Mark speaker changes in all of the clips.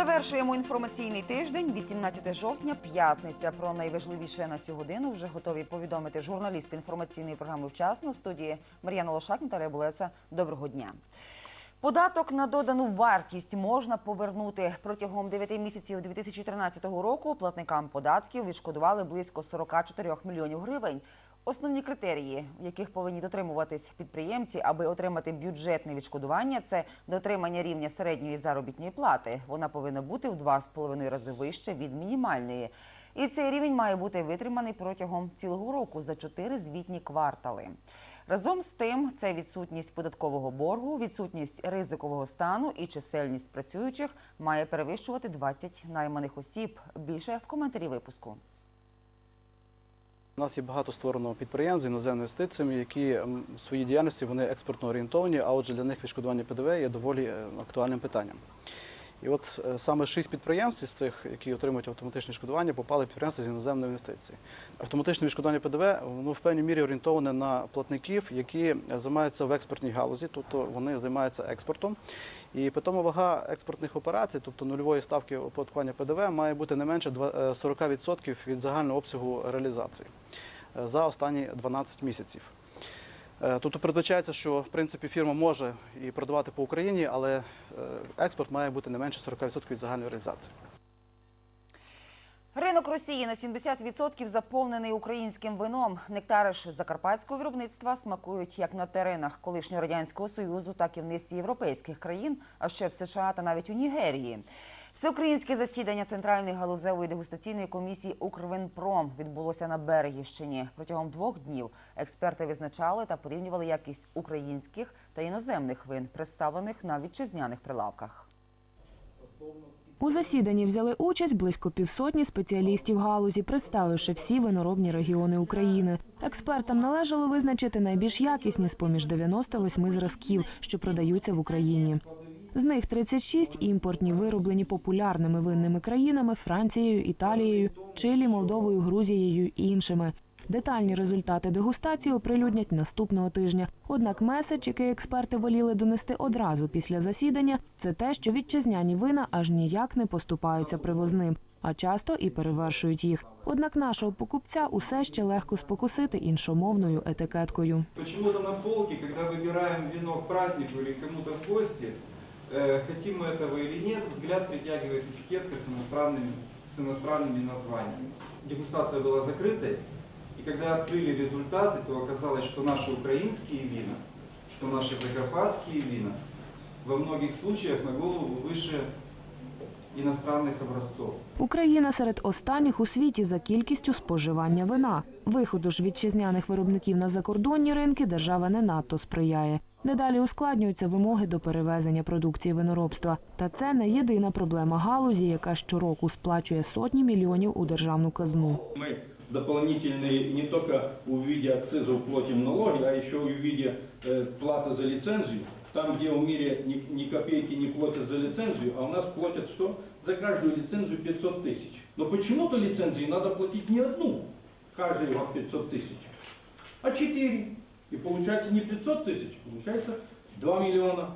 Speaker 1: Завершуємо інформаційний тиждень. 18 жовтня, п'ятниця. Про найважливіше на цю годину вже готові повідомити журналісти інформаційної програми вчасно в студії Мар'яна Лошак, Наталія Булеца. Доброго дня. Податок на додану вартість можна повернути протягом 9 місяців 2013 року. Платникам податків відшкодували близько 44 мільйонів гривень. Основні критерії, яких повинні дотримуватись підприємці, аби отримати бюджетне відшкодування, це дотримання рівня середньої заробітної плати. Вона повинна бути в 2,5 рази вище від мінімальної. І цей рівень має бути витриманий протягом цілого року за 4 звітні квартали. Разом з тим, це відсутність податкового боргу, відсутність ризикового стану і чисельність працюючих має перевищувати 20 найманих осіб. Більше в коментарі випуску.
Speaker 2: У нас є багато створено підприємств з іноземними інвестиціями, які в своїй діяльності вони експортно орієнтовані, а отже для них відшкодування ПДВ є доволі е, актуальним питанням. І от е, саме шість підприємств із цих, які отримують автоматичне відшкодування, попали в підприємства з іноземної інвестиції. Автоматичне відшкодування ПДВ воно в певній мірі орієнтоване на платників, які займаються в експортній галузі, тобто вони займаються експортом. І питома вага експортних операцій, тобто нульової ставки оподаткування ПДВ, має бути не менше е, 40% від загального обсягу реалізації е, за останні 12 місяців. Е, Тобто передбачається, що в принципі фірма може і продавати по Україні, але е, експорт має бути не менше 40% від загальної реалізації.
Speaker 1: Ринок Росії на 70% заповнений українським вином. Нектари ж закарпатського виробництва смакують як на теренах колишнього радянського союзу, так і в низці європейських країн, а ще в США та навіть у Нігерії. Всеукраїнське засідання Центральної галузевої дегустаційної комісії «Укрвинпром» відбулося на Берегівщині. Протягом двох днів експерти визначали та порівнювали якість українських та іноземних вин, представлених на вітчизняних прилавках.
Speaker 3: У засіданні взяли участь близько півсотні спеціалістів галузі, представивши всі виноробні регіони України. Експертам належало визначити найбільш якісні з поміж 98 зразків, що продаються в Україні. З них 36 – імпортні, вироблені популярними винними країнами Францією, Італією, Чилі, Молдовою, Грузією і іншими. Детальні результати дегустації оприлюднять наступного тижня. Однак меседж, який експерти воліли донести одразу після засідання, це те, що вітчизняні вина аж ніяк не поступаються привозним, а часто і перевершують їх. Однак нашого покупця усе ще легко спокусити іншомовною етикеткою.
Speaker 4: Почему-то на полке, когда выбираем вино к празднику или кому-то в гости, э, хотим мы этого или нет, взгляд притягивает этикетка с иностранными, с иностранными названиями. Дегустация была закрытой, и когда открыли результаты, то оказалось, что наши украинские вина, что наши закарпатские вина во многих случаях на голову выше иностранных образцов.
Speaker 3: Україна серед останніх у світі за кількістю споживання вина. Виходу ж вітчизняних виробників на закордонні ринки держава не надто сприяє. Недалі ускладнюються вимоги до перевезення продукції виноробства. Та це не єдина проблема галузі, яка щороку сплачує сотні мільйонів у державну казну.
Speaker 5: Мы дополнительные не только в виде акцизов платим налоги, а еще и в виде э, платы за лицензию. Там, где в мире ни, ни копейки не платят за лицензию, а у нас платят что? За каждую лицензию 500 тысяч. Но почему-то лицензии надо платить не одну, каждый год 500 тысяч, а 4. И получается не 500 тысяч, получается 2 миллиона.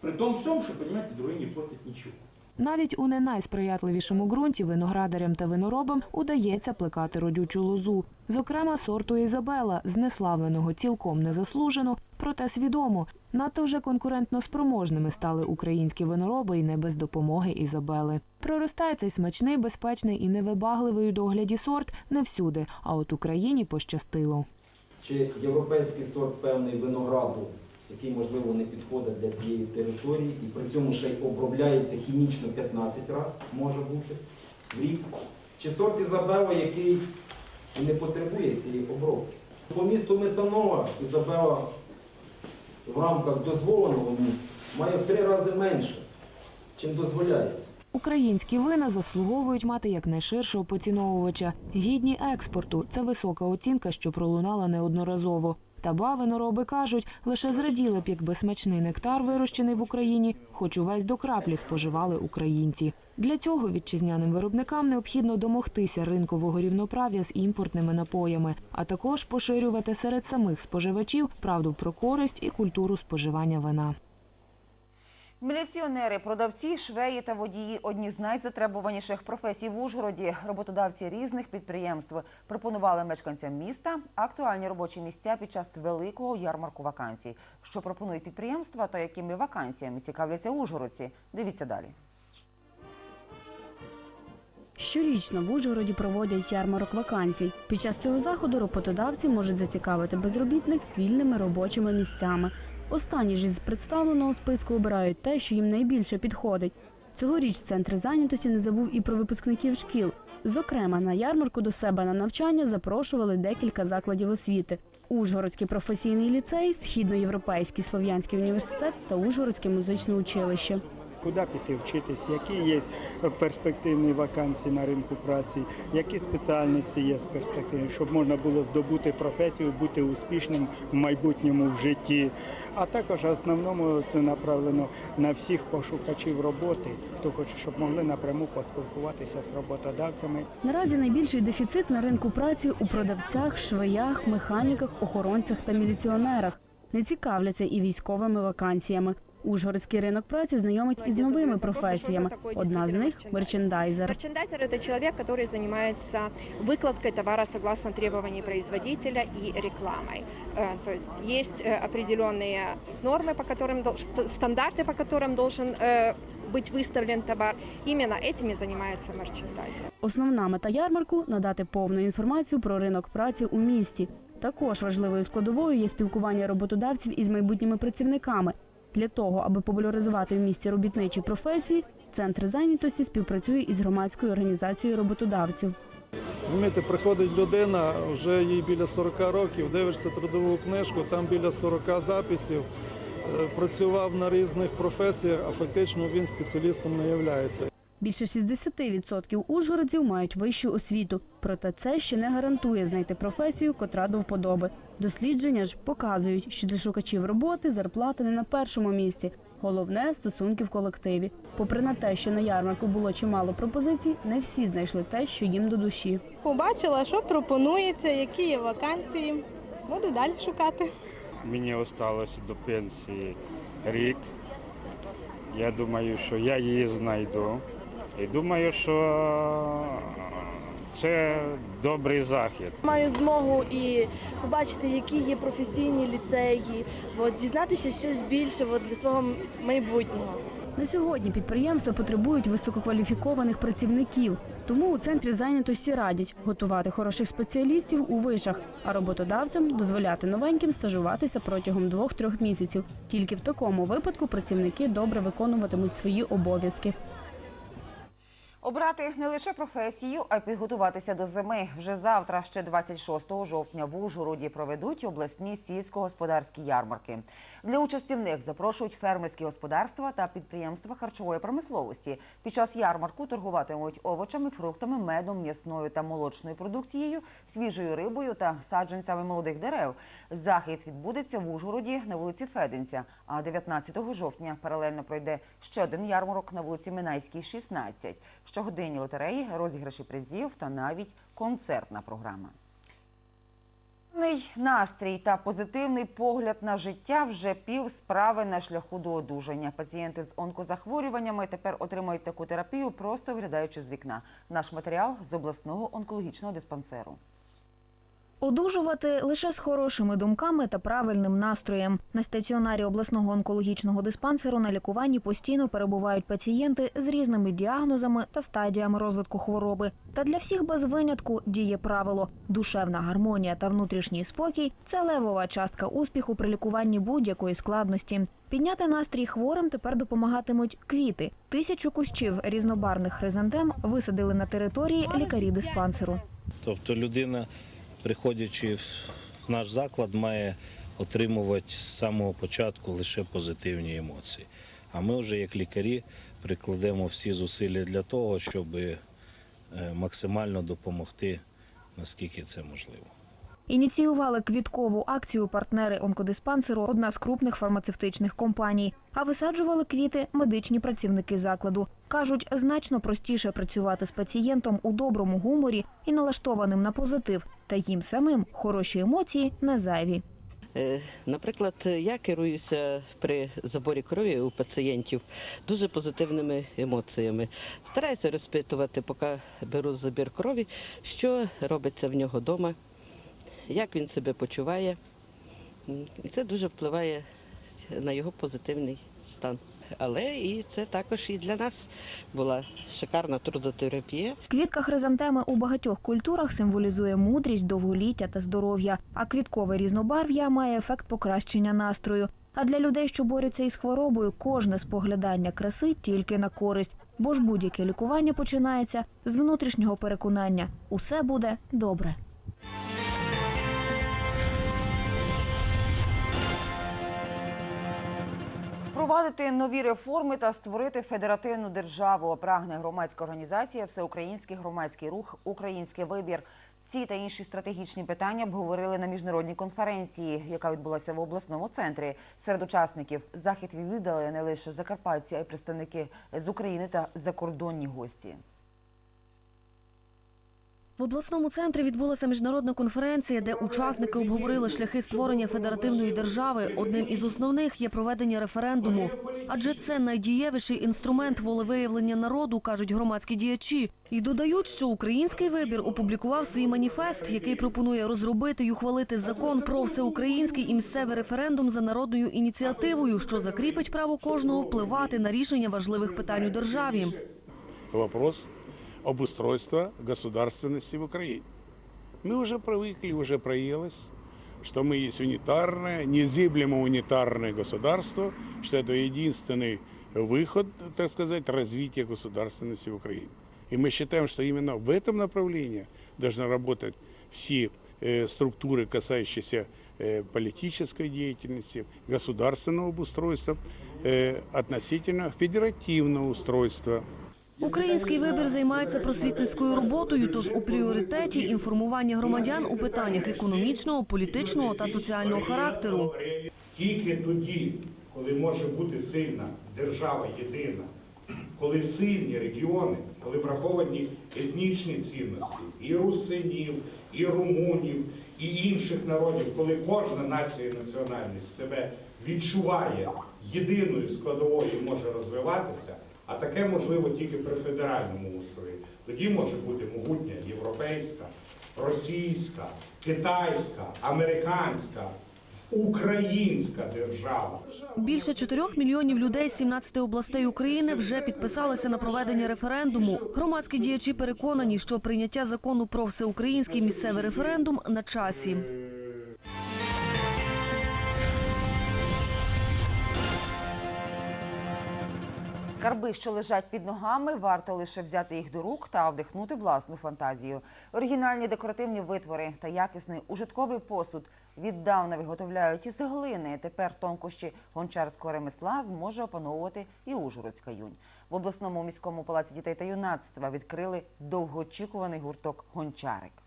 Speaker 5: При том всем, что, понимаете, другие не платят ничего.
Speaker 3: Навіть у не найсприятливішому ґрунті виноградарям та виноробам удається плекати родючу лозу. Зокрема, сорту Ізабела, знеславленого цілком незаслужено, проте свідомо. Надто вже конкурентно спроможними стали українські винороби і не без допомоги Ізабели. Проростає цей смачний, безпечний і невибагливий у догляді сорт не всюди, а от Україні пощастило.
Speaker 6: чи європейський сорт певний винограду, який, можливо, не підходить для цієї території, і при цьому ще й обробляється хімічно 15 разів, може бути в рік. Чи сорт Ізабела, який не потребує цієї обробки. По місту Метанова Ізабела в рамках дозволеного міста має в три рази менше, чим дозволяється.
Speaker 3: Українські вина заслуговують мати якнайширшого поціновувача. Гідні експорту це висока оцінка, що пролунала неодноразово. Та ба винороби кажуть, лише зраділи б, якби смачний нектар, вирощений в Україні, хоч увесь до краплі споживали українці. Для цього вітчизняним виробникам необхідно домогтися ринкового рівноправ'я з імпортними напоями, а також поширювати серед самих споживачів правду про користь і культуру споживання вина.
Speaker 1: Міліціонери, продавці, швеї та водії одні з найзатребуваніших професій в Ужгороді. Роботодавці різних підприємств пропонували мешканцям міста актуальні робочі місця під час великого ярмарку вакансій. Що пропонують підприємства та якими вакансіями цікавляться ужгородці? Дивіться далі.
Speaker 7: Щорічно в Ужгороді проводять ярмарок вакансій. Під час цього заходу роботодавці можуть зацікавити безробітних вільними робочими місцями. Останні ж із представленого списку обирають те, що їм найбільше підходить. Цьогоріч центр зайнятості не забув і про випускників шкіл. Зокрема, на ярмарку до себе на навчання запрошували декілька закладів освіти: Ужгородський професійний ліцей, Східноєвропейський слов'янський університет та Ужгородське музичне училище.
Speaker 8: Куди піти вчитись, які є перспективні вакансії на ринку праці, які спеціальності є з перспективні, щоб можна було здобути професію, бути успішним в майбутньому в житті. А також основному це направлено на всіх пошукачів роботи, хто хоче, щоб могли напряму поспілкуватися з роботодавцями.
Speaker 7: Наразі найбільший дефіцит на ринку праці у продавцях, швеях, механіках, охоронцях та міліціонерах. Не цікавляться і військовими вакансіями. Ужгородський ринок праці знайомить із новими професіями. Одна з них мерчендайзер.
Speaker 9: Мерчендайзер – это человек, который занимается выкладкой товара согласно требований производителя и рекламой. Э, То есть есть э, определенные нормы, по которым дол- ст- стандарты, по которым должен э, быть выставлен товар. Именно этими занимается мерчендайзер.
Speaker 7: Основна мета ярмарку надати повну інформацію про ринок праці у місті. Також важливою складовою є спілкування роботодавців із майбутніми працівниками. Для того, аби популяризувати в місті робітничі професії, центр зайнятості співпрацює із громадською організацією роботодавців.
Speaker 10: Розумієте, приходить людина, вже їй біля 40 років, дивишся трудову книжку, там біля 40 записів. Е, Працював на різних професіях, а фактично він спеціалістом не являється.
Speaker 7: Більше 60% ужгородців мають вищу освіту, проте це ще не гарантує знайти професію, котра до вподоби. Дослідження ж показують, що для шукачів роботи зарплата не на першому місці. Головне стосунки в колективі. Попри на те, що на ярмарку було чимало пропозицій, не всі знайшли те, що їм до душі.
Speaker 11: Побачила, що пропонується, які є вакансії. Буду далі шукати.
Speaker 8: Мені залишилося до пенсії рік. Я думаю, що я її знайду. І думаю, що це добрий захід.
Speaker 11: Маю змогу і побачити, які є професійні ліцеї, от, дізнатися щось більше от, для свого майбутнього.
Speaker 7: На сьогодні підприємства потребують висококваліфікованих працівників. Тому у центрі зайнятості радять готувати хороших спеціалістів у вишах, а роботодавцям дозволяти новеньким стажуватися протягом двох-трьох місяців. Тільки в такому випадку працівники добре виконуватимуть свої обов'язки.
Speaker 1: Обрати не лише професію, а й підготуватися до зими. Вже завтра, ще 26 жовтня, в Ужгороді проведуть обласні сільськогосподарські ярмарки. Для участі в них запрошують фермерські господарства та підприємства харчової промисловості. Під час ярмарку торгуватимуть овочами, фруктами, медом, м'ясною та молочною продукцією, свіжою рибою та саджанцями молодих дерев. Захід відбудеться в Ужгороді на вулиці Феденця. А 19 жовтня паралельно пройде ще один ярмарок на вулиці Минайській, 16. Щогодинні лотереї, розіграші призів та навіть концертна програма. Настрій та позитивний погляд на життя вже пів справи на шляху до одужання. Пацієнти з онкозахворюваннями тепер отримують таку терапію, просто виглядаючи з вікна. Наш матеріал з обласного онкологічного диспансеру.
Speaker 12: Одужувати лише з хорошими думками та правильним настроєм. На стаціонарі обласного онкологічного диспансеру на лікуванні постійно перебувають пацієнти з різними діагнозами та стадіями розвитку хвороби. Та для всіх без винятку діє правило: душевна гармонія та внутрішній спокій це левова частка успіху при лікуванні будь-якої складності. Підняти настрій хворим тепер допомагатимуть квіти. Тисячу кущів різнобарних хризантем висадили на території лікарі диспансеру.
Speaker 13: Тобто людина, приходячи в наш заклад, має отримувати з самого початку лише позитивні емоції. А ми вже як лікарі прикладемо всі зусилля для того, щоб е, максимально допомогти, наскільки це можливо.
Speaker 12: Ініціювали квіткову акцію партнери онкодиспансеру, одна з крупних фармацевтичних компаній. А висаджували квіти медичні працівники закладу. Кажуть, значно простіше працювати з пацієнтом у доброму гуморі і налаштованим на позитив. Та їм самим хороші емоції не зайві.
Speaker 14: Е, Наприклад, я керуюся при заборі крові у пацієнтів дуже позитивними емоціями. Стараюся розпитувати, поки беру забір крові, що робиться в нього вдома, як він себе почуває. І це дуже впливає на його позитивний стан. Але і це також і для нас була шикарна трудотерапія.
Speaker 12: Квітка хризантеми у багатьох культурах символізує мудрість, довголіття та здоров'я, а квіткове різнобарв'я має ефект покращення настрою. А для людей, що борються із хворобою, кожне споглядання краси тільки на користь, бо ж будь-яке лікування починається з внутрішнього переконання усе буде добре.
Speaker 1: Впровадити нові реформи та створити федеративну державу прагне громадська організація Всеукраїнський громадський рух Український вибір. Ці та інші стратегічні питання обговорили на міжнародній конференції, яка відбулася в обласному центрі. Серед учасників захід відвідали не лише закарпатці, а й представники з України та закордонні гості.
Speaker 15: В обласному центрі відбулася міжнародна конференція, де учасники обговорили шляхи створення федеративної держави. Одним із основних є проведення референдуму, адже це найдієвіший інструмент волевиявлення народу, кажуть громадські діячі. І додають, що український вибір опублікував свій маніфест, який пропонує розробити й ухвалити закон про всеукраїнський і місцевий референдум за народною ініціативою, що закріпить право кожного впливати на рішення важливих питань у державі.
Speaker 16: вопрос обустройства государственности в Украине. Мы уже привыкли, уже проелось, что мы есть унитарное, незыблемо унитарное государство, что это единственный выход, так сказать, развития государственности в Украине. И мы считаем, что именно в этом направлении должны работать все э, структуры, касающиеся э, политической деятельности, государственного обустройства, э, относительно федеративного устройства
Speaker 15: Український вибір займається просвітницькою роботою, тож у пріоритеті інформування громадян у питаннях економічного, політичного та соціального характеру.
Speaker 17: Тільки тоді, коли може бути сильна держава єдина, коли сильні регіони, коли враховані етнічні цінності і русинів, і румунів, і інших народів, коли кожна нація і національність себе відчуває єдиною складовою і може розвиватися, а таке можливо тільки при федеральному устрої, тоді може бути могутня європейська, російська, китайська, американська, українська держава.
Speaker 15: Більше 4 мільйонів людей з 17 областей України вже підписалися на проведення референдуму. Громадські діячі переконані, що прийняття закону про всеукраїнський місцевий референдум на часі.
Speaker 1: Скарби, що лежать під ногами, варто лише взяти їх до рук та вдихнути власну фантазію. Оригінальні декоративні витвори та якісний ужитковий посуд віддавна виготовляють із глини. Тепер тонкощі гончарського ремесла зможе опановувати і Ужгородська юнь. В обласному міському палаці дітей та юнацтва відкрили довгоочікуваний гурток гончарик.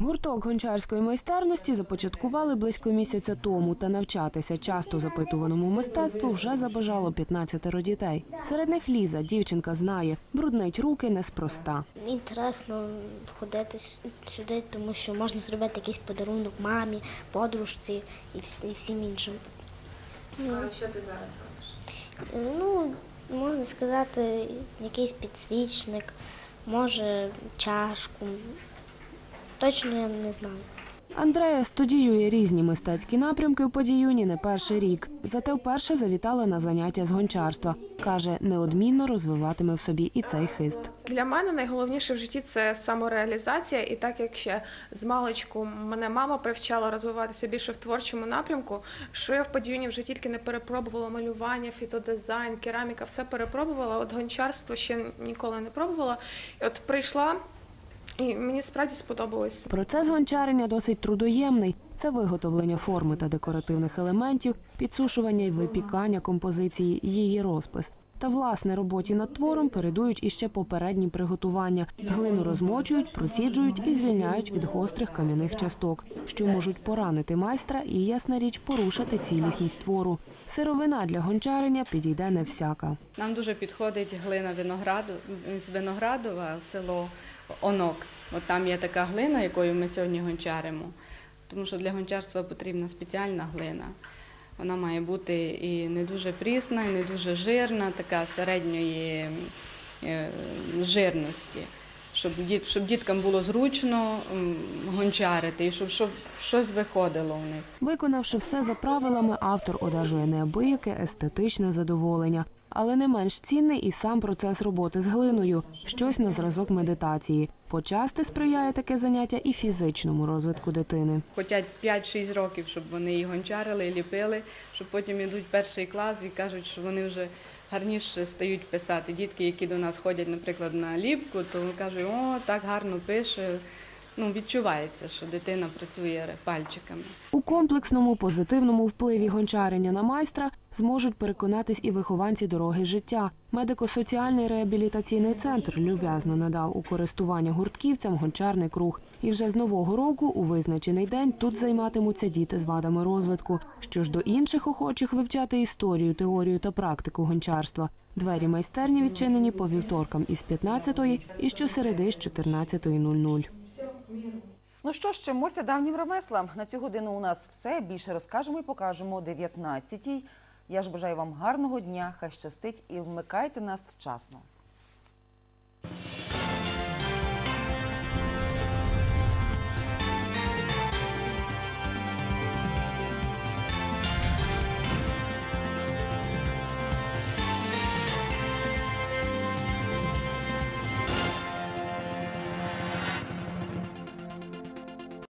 Speaker 3: Гурток гончарської майстерності започаткували близько місяця тому, та навчатися часто запитуваному мистецтву вже забажало 15 дітей. Серед них Ліза, дівчинка знає, бруднить руки неспроста.
Speaker 18: Інтересно ходити сюди, тому що можна зробити якийсь подарунок мамі, подружці і, і всім іншим.
Speaker 19: А що ти зараз робиш?
Speaker 18: Ну, можна сказати, якийсь підсвічник, може чашку. Точно я не знаю.
Speaker 3: Андрея студіює різні мистецькі напрямки у подіюні не перший рік. Зате вперше завітала на заняття з гончарства. Каже, неодмінно розвиватиме в собі і цей хист.
Speaker 19: Для мене найголовніше в житті це самореалізація, і так як ще з маличку мене мама привчала розвиватися більше в творчому напрямку, що я в подіюні вже тільки не перепробувала малювання, фітодизайн, кераміка, все перепробувала. От гончарство ще ніколи не пробувала. І от прийшла, і мені справді сподобалось.
Speaker 3: Процес гончарення досить трудоємний. Це виготовлення форми та декоративних елементів, підсушування і випікання композиції, її розпис. Та власне роботі над твором передують іще попередні приготування. Глину розмочують, проціджують і звільняють від гострих кам'яних часток, що можуть поранити майстра і, ясна річ, порушити цілісність твору. Сировина для гончарення підійде не всяка.
Speaker 20: Нам дуже підходить глина винограду з Виноградова, село Онок. От там є така глина, якою ми сьогодні гончаримо. тому що для гончарства потрібна спеціальна глина. Вона має бути і не дуже прісна, і не дуже жирна, така середньої е, жирності, щоб, щоб діткам було зручно гончарити і щоб, щоб щось виходило в них.
Speaker 3: Виконавши все за правилами, автор одержує неабияке естетичне задоволення. Але не менш цінний і сам процес роботи з глиною, щось на зразок медитації. Почасти сприяє таке заняття і фізичному розвитку дитини.
Speaker 20: Хочуть 5-6 років, щоб вони і гончарили, і ліпили, щоб потім йдуть перший клас і кажуть, що вони вже гарніше стають писати. Дітки, які до нас ходять, наприклад, на ліпку, то кажуть, о, так гарно пише. Ну, відчувається, що дитина працює пальчиками.
Speaker 3: У комплексному позитивному впливі гончарення на майстра зможуть переконатись і вихованці дороги життя. Медико-соціальний реабілітаційний центр люб'язно надав у користування гуртківцям гончарний круг. І вже з нового року у визначений день тут займатимуться діти з вадами розвитку. Що ж до інших охочих вивчати історію, теорію та практику гончарства. Двері майстерні відчинені по вівторкам із 15 і щосереди з 14.00.
Speaker 1: Ну що ж, чимося давнім ремеслам. На цю годину у нас все. Більше розкажемо і покажемо о 19-й. Я ж бажаю вам гарного дня, хай щастить і вмикайте нас вчасно.